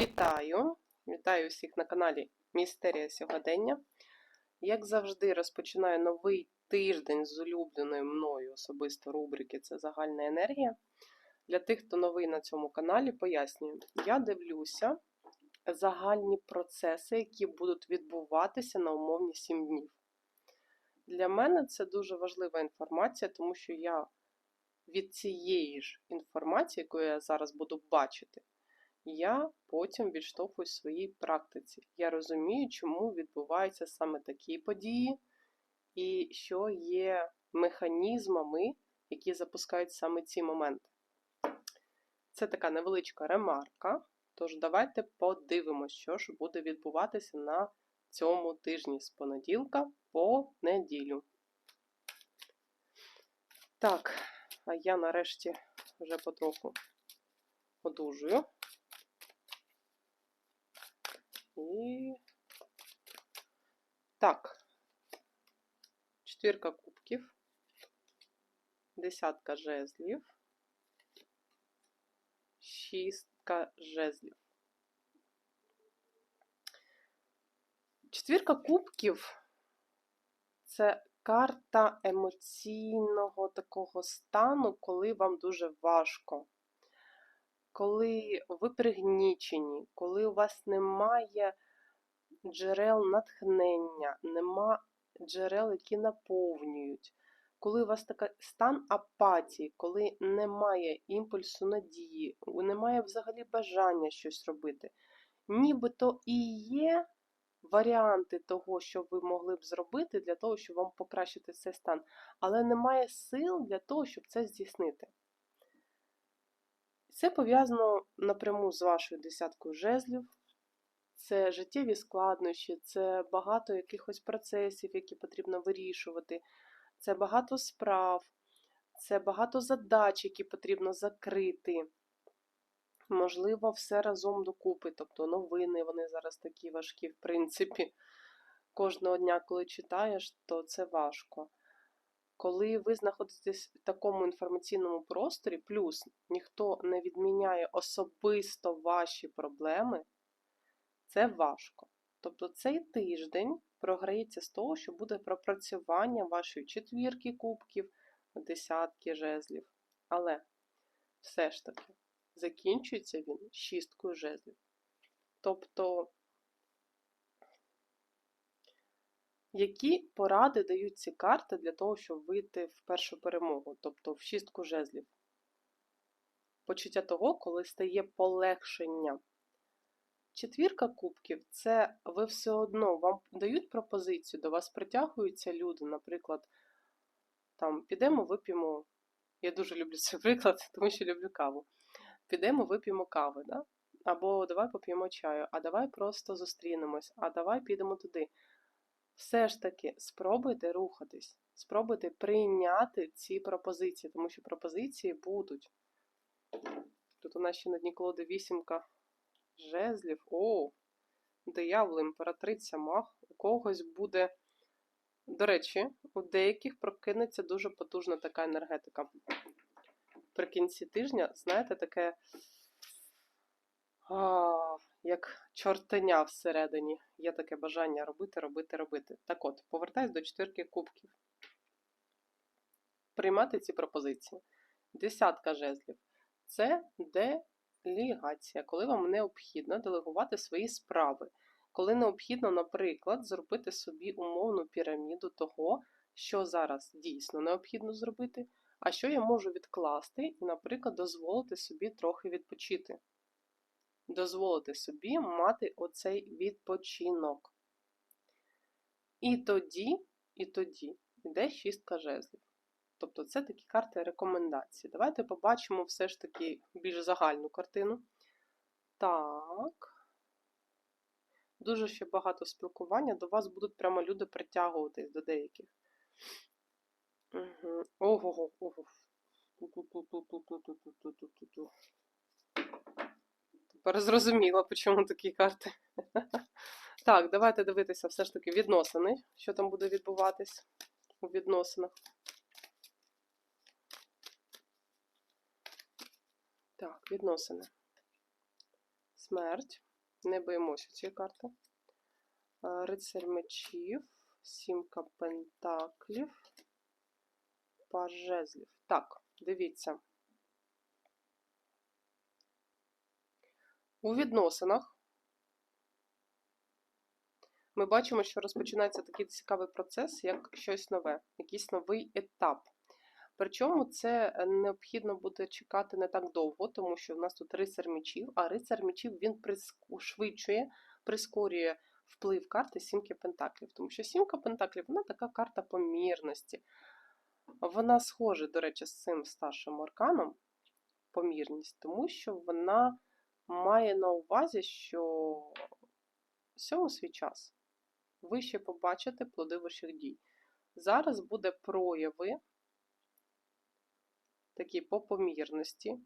Вітаю! Вітаю всіх на каналі Містерія Сьогодення. Як завжди, розпочинаю новий тиждень з улюбленої мною особисто рубрики це загальна енергія. Для тих, хто новий на цьому каналі, пояснюю, я дивлюся загальні процеси, які будуть відбуватися на умовні 7 днів. Для мене це дуже важлива інформація, тому що я від цієї ж інформації, яку я зараз буду бачити, я потім відштовхуюсь в своїй практиці. Я розумію, чому відбуваються саме такі події, і що є механізмами, які запускають саме ці моменти. Це така невеличка ремарка. Тож давайте подивимося, що ж буде відбуватися на цьому тижні з понеділка по неділю. Так, а я нарешті вже потроху одужую. І так, четвірка кубків, десятка жезлів, шістка жезлів. Четвірка кубків це карта емоційного такого стану, коли вам дуже важко коли ви пригнічені, коли у вас немає джерел натхнення, нема джерел, які наповнюють, коли у вас такий стан апатії, коли немає імпульсу надії, немає взагалі бажання щось робити, нібито і є варіанти того, що ви могли б зробити для того, щоб вам покращити цей стан, але немає сил для того, щоб це здійснити. Це пов'язано напряму з вашою десяткою жезлів. Це життєві складнощі, це багато якихось процесів, які потрібно вирішувати, це багато справ, це багато задач, які потрібно закрити. Можливо, все разом докупи. Тобто новини, вони зараз такі важкі, в принципі. Кожного дня, коли читаєш, то це важко. Коли ви знаходитесь в такому інформаційному просторі, плюс ніхто не відміняє особисто ваші проблеми, це важко. Тобто цей тиждень програється з того, що буде пропрацювання вашої четвірки кубків, десятки жезлів. Але все ж таки закінчується він шісткою жезлів. Тобто Які поради дають ці карти для того, щоб вийти в першу перемогу, тобто в шістку жезлів? Почуття того, коли стає полегшення. Четвірка кубків це ви все одно вам дають пропозицію, до вас притягуються люди, наприклад, там підемо, вип'ємо. Я дуже люблю цей приклад, тому що люблю каву. Підемо, вип'ємо кави, да? або давай поп'ємо чаю, а давай просто зустрінемось, а давай підемо туди все ж таки спробуйте рухатись, спробуйте прийняти ці пропозиції, тому що пропозиції будуть. Тут у нас ще на дні колоди вісімка жезлів. О, диявол, імператриця, мах. У когось буде. До речі, у деяких прокинеться дуже потужна така енергетика. При кінці тижня, знаєте, таке. А, як чортеня всередині. Є таке бажання робити, робити, робити. Так от, повертаюсь до четвірки кубків. Приймати ці пропозиції. Десятка жезлів. Це делегація, коли вам необхідно делегувати свої справи. Коли необхідно, наприклад, зробити собі умовну піраміду того, що зараз дійсно необхідно зробити, а що я можу відкласти і, наприклад, дозволити собі трохи відпочити дозволити собі мати оцей відпочинок. І тоді, і тоді йде шістка жезлів. Тобто це такі карти рекомендації. Давайте побачимо все ж таки більш загальну картину. Так. Дуже ще багато спілкування. До вас будуть прямо люди притягуватись до деяких. Угу. Ого, ого. Тепер зрозуміла, чому такі карти. Так, давайте дивитися все ж таки відносини, що там буде відбуватись у відносинах. Так, відносини. Смерть. Не боїмося цієї карти. Е, Рицарь мечів, сімка пентаклів, паж жезлів. Так, дивіться. У відносинах ми бачимо, що розпочинається такий цікавий процес, як щось нове, якийсь новий етап. Причому це е, необхідно буде чекати не так довго, тому що в нас тут рицар мечів, а рицар мечів він пришвидшує, прискорює вплив карти сімки пентаклів. Тому що сімка пентаклів вона така карта помірності. Вона схожа, до речі, з цим старшим арканом, помірність, тому що вона має на увазі, що всьому свій час. Ви ще побачите плоди ваших дій. Зараз буде прояви такі по помірності,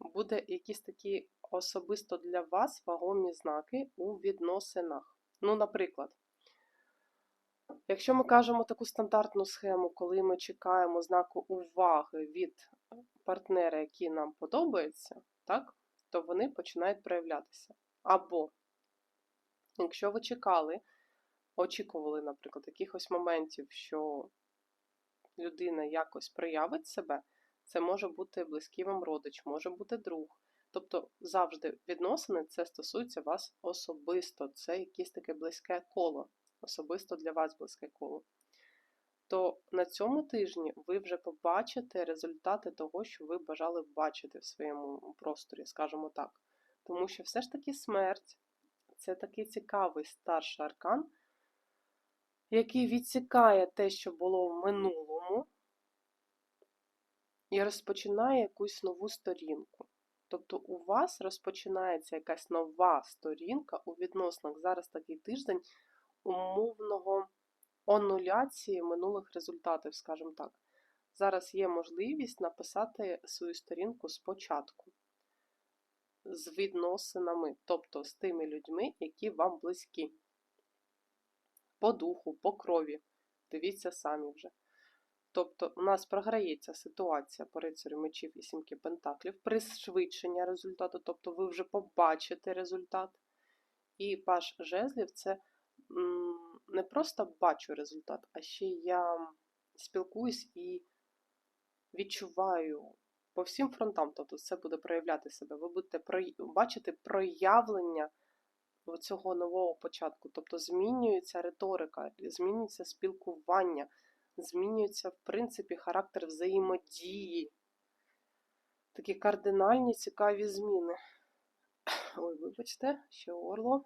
буде якісь такі особисто для вас вагомі знаки у відносинах. Ну, наприклад, якщо ми кажемо таку стандартну схему, коли ми чекаємо знаку уваги від партнера, який нам подобається, так, то вони починають проявлятися. Або, якщо ви чекали, очікували, наприклад, якихось моментів, що людина якось проявить себе, це може бути близький вам родич, може бути друг. Тобто завжди відносини це стосується вас особисто, це якесь таке близьке коло, особисто для вас близьке коло. То на цьому тижні ви вже побачите результати того, що ви бажали бачити в своєму просторі, скажімо так. Тому що все ж таки смерть це такий цікавий старший аркан, який відсікає те, що було в минулому, і розпочинає якусь нову сторінку. Тобто у вас розпочинається якась нова сторінка у відносинах. Зараз такий тиждень умовного онуляції минулих результатів, скажімо так. Зараз є можливість написати свою сторінку спочатку. З відносинами, тобто з тими людьми, які вам близькі по духу, по крові. Дивіться самі вже. Тобто, у нас програється ситуація по рицарю мечів і сімки пентаклів, пришвидшення результату, тобто ви вже побачите результат. І паш жезлів це не просто бачу результат, а ще я спілкуюсь і відчуваю по всім фронтам, тобто це буде проявляти себе. Ви будете бачити проявлення цього нового початку. Тобто змінюється риторика, змінюється спілкування, змінюється, в принципі, характер взаємодії. Такі кардинальні цікаві зміни. Ой, вибачте, ще орло.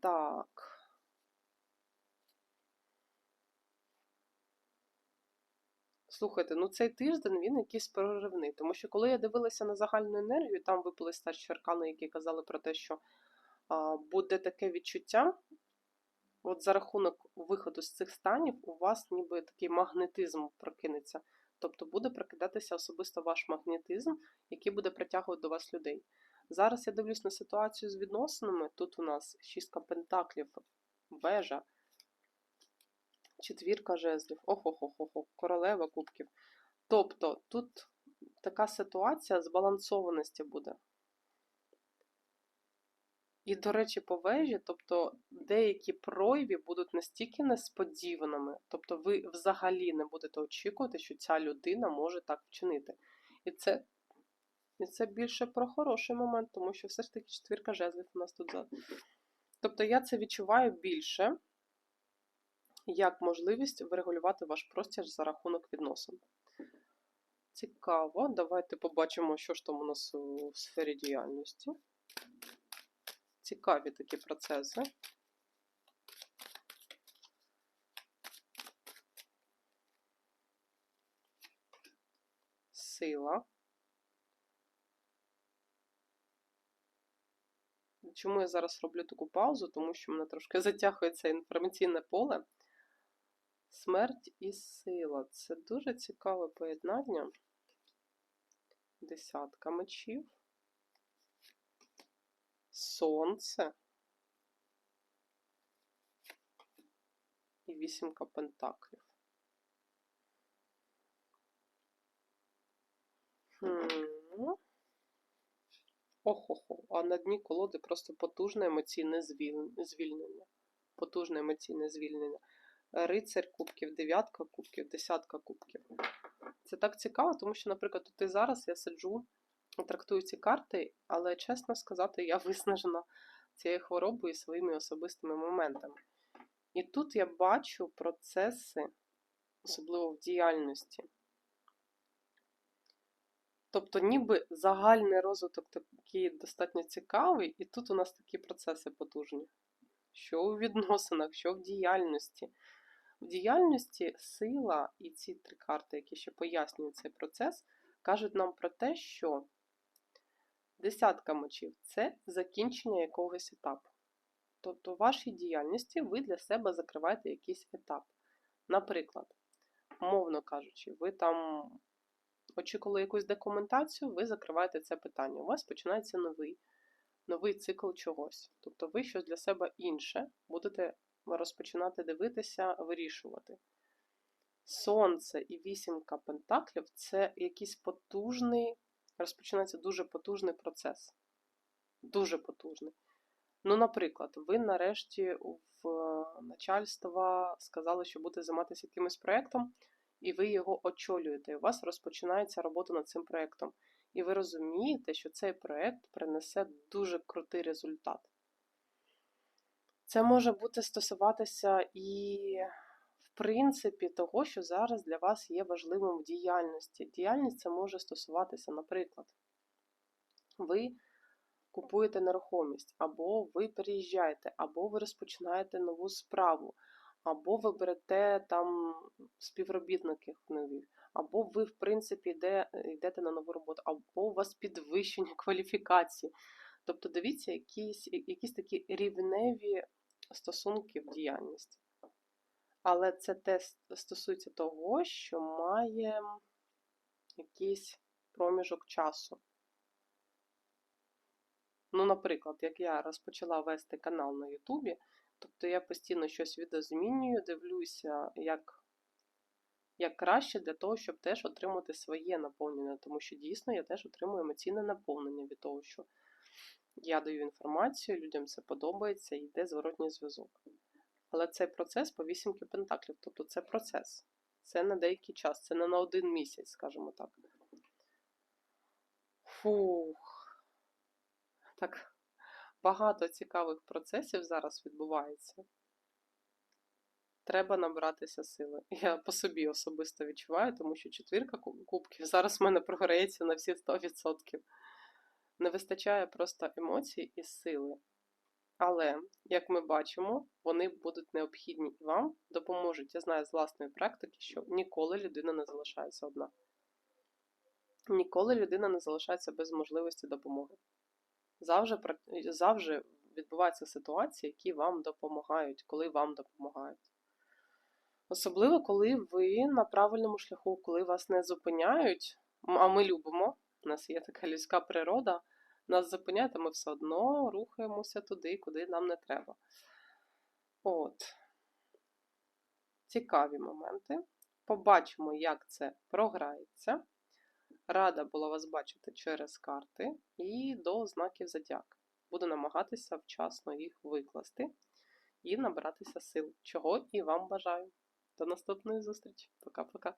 Так. Слухайте, ну цей тиждень він якийсь проривний, тому що коли я дивилася на загальну енергію, там випали старші аркани, які казали про те, що буде таке відчуття, от за рахунок виходу з цих станів, у вас ніби такий магнетизм прокинеться. Тобто буде прокидатися особисто ваш магнетизм, який буде притягувати до вас людей. Зараз я дивлюсь на ситуацію з відносинами. Тут у нас шістка пентаклів, вежа, четвірка жезлів, охо-хо-хо-хо, королева кубків. Тобто тут така ситуація збалансованості буде. І, до речі, по вежі, тобто деякі прояви будуть настільки несподіваними, тобто ви взагалі не будете очікувати, що ця людина може так вчинити. І це і це більше про хороший момент, тому що все ж таки четвірка жезлів у нас тут. Тобто я це відчуваю більше як можливість врегулювати ваш простір за рахунок відносин. Цікаво, давайте побачимо, що ж там у нас у сфері діяльності цікаві такі процеси. Сила. Чому я зараз роблю таку паузу? Тому що мене трошки затягується інформаційне поле. Смерть і сила. Це дуже цікаве поєднання. Десятка мечів сонце і вісімка пентаклів. Охо-хо, а на дні колоди просто потужне емоційне звільнення. Потужне емоційне звільнення. Рицарь кубків, дев'ятка кубків, десятка кубків. Це так цікаво, тому що, наприклад, тут і зараз я сиджу, трактую ці карти, але чесно сказати, я виснажена цією хворобою і своїми особистими моментами. І тут я бачу процеси, особливо в діяльності. Тобто, ніби загальний розвиток такий достатньо цікавий, і тут у нас такі процеси потужні. Що у відносинах, що в діяльності. В діяльності сила і ці три карти, які ще пояснюють цей процес, кажуть нам про те, що десятка мечів це закінчення якогось етапу. Тобто, в вашій діяльності ви для себе закриваєте якийсь етап. Наприклад, мовно кажучи, ви там очікували якусь документацію, ви закриваєте це питання. У вас починається новий, новий цикл чогось. Тобто ви щось для себе інше будете розпочинати дивитися, вирішувати. Сонце і вісімка пентаклів це якийсь потужний, розпочинається дуже потужний процес. Дуже потужний. Ну, наприклад, ви нарешті в начальства сказали, що будете займатися якимось проєктом, і ви його очолюєте. І у вас розпочинається робота над цим проєктом. І ви розумієте, що цей проєкт принесе дуже крутий результат. Це може бути стосуватися і, в принципі, того, що зараз для вас є важливим в діяльності. Діяльність це може стосуватися, наприклад, ви купуєте нерухомість, або ви переїжджаєте, або ви розпочинаєте нову справу, або ви берете там співробітників нових, або ви, в принципі, йде, йдете на нову роботу, або у вас підвищення кваліфікації. Тобто, дивіться, якісь, якісь такі рівневі стосунки в діяльності. Але це те стосується того, що має якийсь проміжок часу. Ну, наприклад, як я розпочала вести канал на Ютубі, тобто я постійно щось відозмінюю, дивлюся, як, як краще для того, щоб теж отримати своє наповнення, тому що дійсно я теж отримую емоційне наповнення від того, що я даю інформацію, людям це подобається йде зворотній зв'язок. Але цей процес по вісімки пентаклів, тобто це процес. Це на деякий час, це не на один місяць, скажімо так. Фух. Так, багато цікавих процесів зараз відбувається. Треба набратися сили. Я по собі особисто відчуваю, тому що четвірка кубків зараз в мене програється на всі 100%. Не вистачає просто емоцій і сили. Але, як ми бачимо, вони будуть необхідні і вам допоможуть. Я знаю з власної практики, що ніколи людина не залишається одна. Ніколи людина не залишається без можливості допомоги. Завжди, завжди відбуваються ситуації, які вам допомагають, коли вам допомагають. Особливо, коли ви на правильному шляху, коли вас не зупиняють, а ми любимо, у нас є така людська природа, нас зупиняють, а ми все одно рухаємося туди, куди нам не треба. От. Цікаві моменти. Побачимо, як це програється. Рада була вас бачити через карти і до знаків зодіака. Буду намагатися вчасно їх викласти і набратися сил, чого і вам бажаю. До наступної зустрічі. Пока-пока.